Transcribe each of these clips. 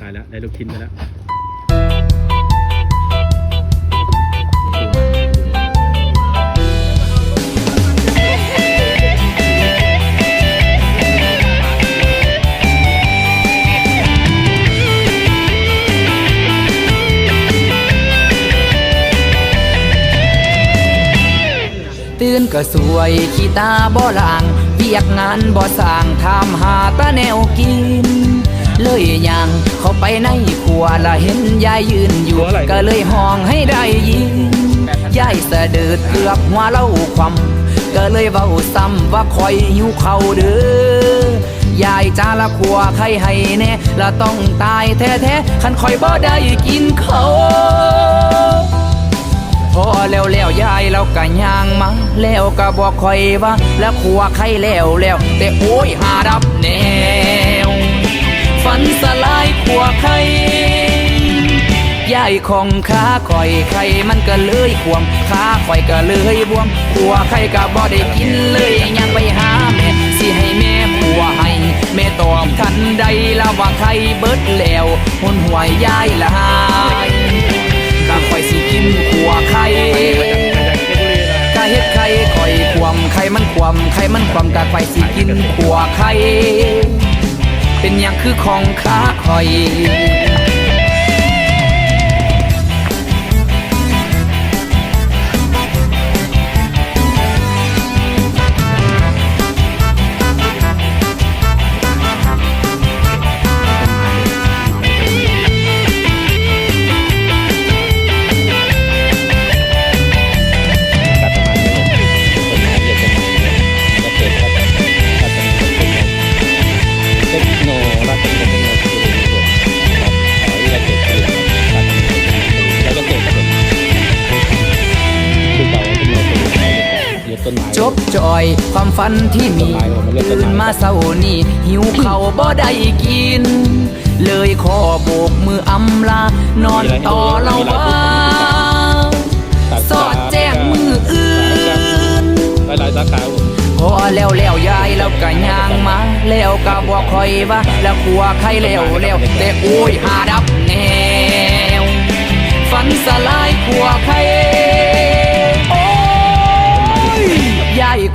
ขายแล้ว ได้ลูกชิ้นไปแล้วตื่นก็สวยขี้ตาบ่ลางเวียกงานบ่สร้างทำหาตาแนวกิน เลยยังเข้าไปในครัวละเห็นยายยืนอยู่ครัวอะไรก็เลยห้องให้ได้ยินยายสะดืดเกือบหัวเล่าความก็เลยเว้าซ้ำว่าคอยหิวเขาวเด้อยายจ้าละครัวใครให้แน่ละต้องตายแท้ๆคันคอยบ่ได้กินเขาวพอแล้วแล้วยายเราก็ย่างมา แล้วก็บอกคอยว่า แล้วขัวใครแล้วแล้ว แต่โอ้ยหาดับแนว ฝันสลายขัวใครยายของขาคอยไข่มันก็เลยขวมขาคอยก็เลยบวมขัวไข่ก็บ่ได้กินเลยยังไปหาแม่สิให้แม่ขัวให้แม่ตอบทันใดละว่าไข่เบิดแล้วหุนหวยยายละหายก็คอยสิกินขัวไข่ก็เฮ็ดไข่คอยควมไข่มันควมไข่มันควมก็คอยสิกินขัวไข่ ของข้าคอย จบจอย ความฝันที่มีตื่นมาเศร้านี่ หิวเขาบ่ได้กิน เลยขอโบกมืออำลา นอนต่อเราว่าสอดแจ้งมืออื่นหลายสาขาพอแล้วแล้วยายแล้วก็ย่างมา แล้วก็บอกคอยว่าแล้วกลัวใครแล้วแล้วแต่โอ้ยหาดับแนวฝันสลายกลัวใคร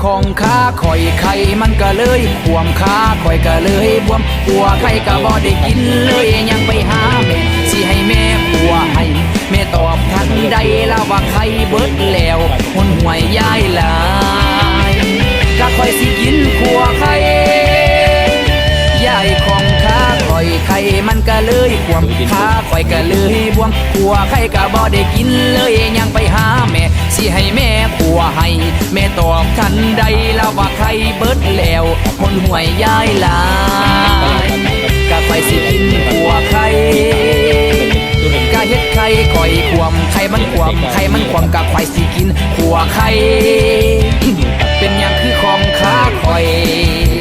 ของข้าคอยไข่มันก็เลยขวมขาคอยก็เลยบวมกลัวใครก็บ่ได้กินเลยยังไปหาแม่สิให้แม่กลัวให้แม่ตอบทันใดแล้วว่าใครเบิดแล้วคนห่วยยายหลายก็คอยสิกินขัวไข่ยายของข้าคอยไข่มันก็เลยขวมขาคอยก็เลยบวมขัวไข่ก็บ่ได้กินเลยยังไปหา ใดแล้วว่าไข่เบิดแล้วคนห่วยยายลายก็คอยสิกินขัวไข่ก็เฮ็ดไข่คอยขวมไข่มันขวมไข่มันขวมกะไข่สิกินขัวไข่เป็นอย่างคือของค้าคอย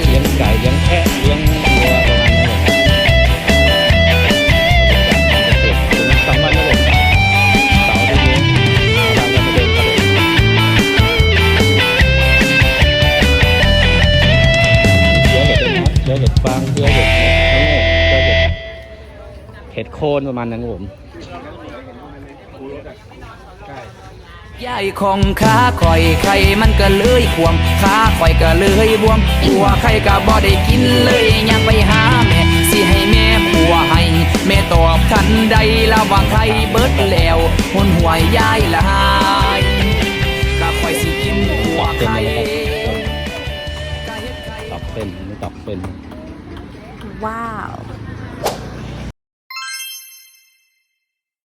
เลี้ยงไก่เลี้ยงแพะ เห็ดโคนประมาณนั้นครับผมยายของค้าคอยไข่มันก็เลยขวมขาคอยก็เลยบวมหัวไข่ก็บ่ได้กินเลยยังไปหาแม่สิให้แม่ผัวให้แม่ตอบทันใดละว่าไข่เบิดแล้วหนหัวยยายละหายก็คอยสิกินหัวไข่ก็เฮ็ดไข่ตอบเป็นไม่ตอบเป็นว้าว